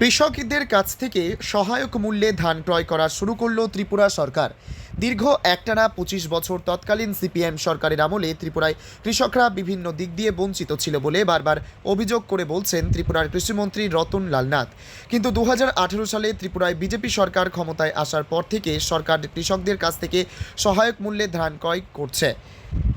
কৃষকদের কাছ থেকে সহায়ক মূল্যে ধান ক্রয় করা শুরু করল ত্রিপুরা সরকার। দীর্ঘ একটানা পঁচিশ বছর তৎকালীন সিপিএম সরকারের আমলে ত্রিপুরায় কৃষকরা বিভিন্ন দিক দিয়ে বঞ্চিত ছিল বলে বারবার অভিযোগ করে বলছেন ত্রিপুরার কৃষিমন্ত্রী রতন লালনাথ কিন্তু দু হাজার আঠারো সালে ত্রিপুরায় বিজেপি সরকার ক্ষমতায় আসার পর থেকে সরকার কৃষকদের কাছ থেকে সহায়ক মূল্যে ধান ক্রয় করছে।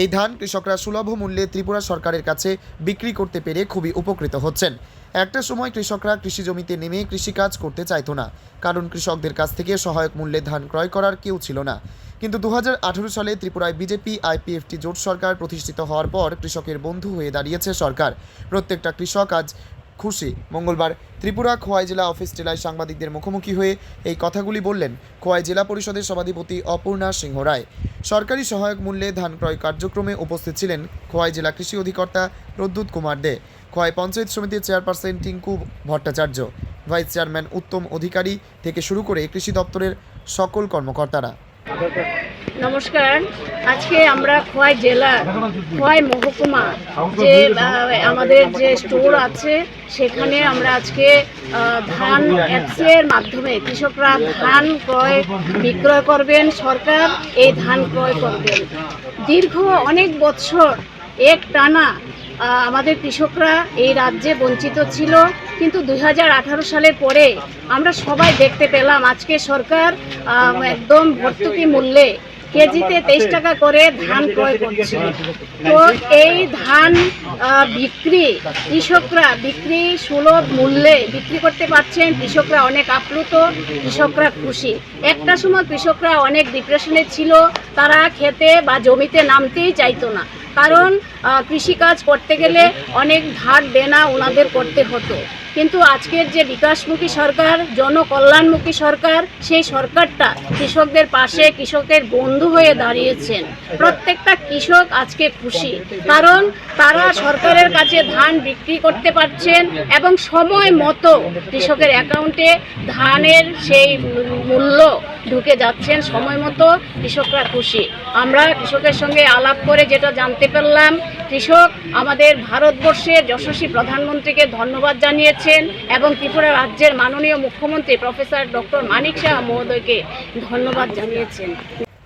এই ধান কৃষকরা সুলভ মূল্যে ত্রিপুরা সরকারের কাছে বিক্রি করতে পেরে খুবই উপকৃত হচ্ছেন। একটা সময় কৃষকরা কৃষি জমিতে নেমে কৃষিকাজ করতে চাইতো না, কারণ কৃষকদের কাছ থেকে সহায়ক মূল্যে ধান ক্রয় করার কেউ ছিল না। কিন্তু দু হাজার আঠারো সালে ত্রিপুরায় বিজেপি, আইপিএফটি জোট সরকার প্রতিষ্ঠিত হওয়ার পর কৃষকের বন্ধু হয়ে দাঁড়িয়েছে সরকার। প্রত্যেকটা কৃষক আজ খুশি মঙ্গলবার ত্রিপুরা খোয়াই জেলা অফিস জেলায় সাংবাদিকদের মুখোমুখি হয়ে এই কথাগুলি বললেন খোয়াই জেলা পরিষদের সভাধিপতি অপূর্ণা সিংহ রায়। সরকারি সহায়ক মূল্যে ধান ক্রয় কার্যক্রমে উপস্থিত ছিলেন খোয়াই জেলা কৃষি অধিকর্তা প্রদ্যুৎ কুমার দে। খোয়াই পঞ্চায়েত সমিতির chairperson Tinku Bhattacharya. Vice chairman Uttam Adhikari থেকে শুরু করে কৃষি দপ্তরের সকল কর্মকর্তারা। নমস্কার। আজকে আমরা খোয়াই জেলার খোয়াই মহকুমা যে আমাদের যে স্টোর আছে, সেখানে আমরা আজকে ধান অ্যাপসের মাধ্যমে কৃষকরা ধান ক্রয় বিক্রয় করবেন, সরকার এই ধান ক্রয় করবেন। দীর্ঘ অনেক বছর এক টানা আমাদের কৃষকরা এই রাজ্যে বঞ্চিত ছিল, কিন্তু দু হাজার আঠারো সালের পরে আমরা সবাই দেখতে পেলাম আজকে সরকার একদম ভর্তুকি মূল্যে কেজিতে তেইশ টাকা করে ধান ক্রয় করছে। তো এই ধান বিক্রি, কৃষকরা বিক্রি সুলভ মূল্যে বিক্রি করতে পারছেন। কৃষকরা অনেক আপ্লুত, কৃষকরা খুশি। একটা সময় কৃষকরা অনেক ডিপ্রেশনে ছিল, তারা খেতে বা জমিতে নামতেই চাইতো না। কারণ কৃষিকাজ করতে গেলে অনেক ধার দেনা ওনাদের করতে হতো। কিন্তু আজকের যে বিকাশমুখী সরকার, জনকল্যাণমুখী সরকার, সেই সরকারটা কৃষকদের পাশে কৃষকের বন্ধু হয়ে দাঁড়িয়েছেন। প্রত্যেকটা কৃষক আজকে খুশি, কারণ তারা সরকারের কাছে ধান বিক্রি করতে পারছেন এবং সময় মতো কৃষকের অ্যাকাউন্টে ধানের সেই মূল্য ঢুকে যাচ্ছেন, সময় মতো কৃষকরা খুশি। আমরা কৃষকের সঙ্গে আলাপ করে যেটা জানতে পারলাম কৃষক আমাদের ভারতবর্ষের যশস্বী প্রধানমন্ত্রীকে ধন্যবাদ জানিয়েছেন এবং ত্রিপুরা রাজ্যের মাননীয় মুখ্যমন্ত্রী প্রফেসর ডক্টর মানিক শাহ মহোদয়কে ধন্যবাদ জানিয়েছেন।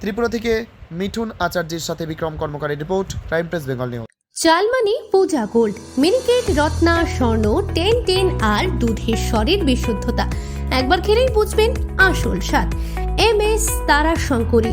ত্রিপুরা থেকে মিঠুন আচার্যের সাথে Bikram কর্মকারী report crime press Bengal news. চালমানি Puja gold Miniket Ratna Swarna ten ten আর দুধের স্বরের বিশুদ্ধতা। একবার খেলেই বুঝবেন আসল স্বাদ। এম এস তারা শঙ্করী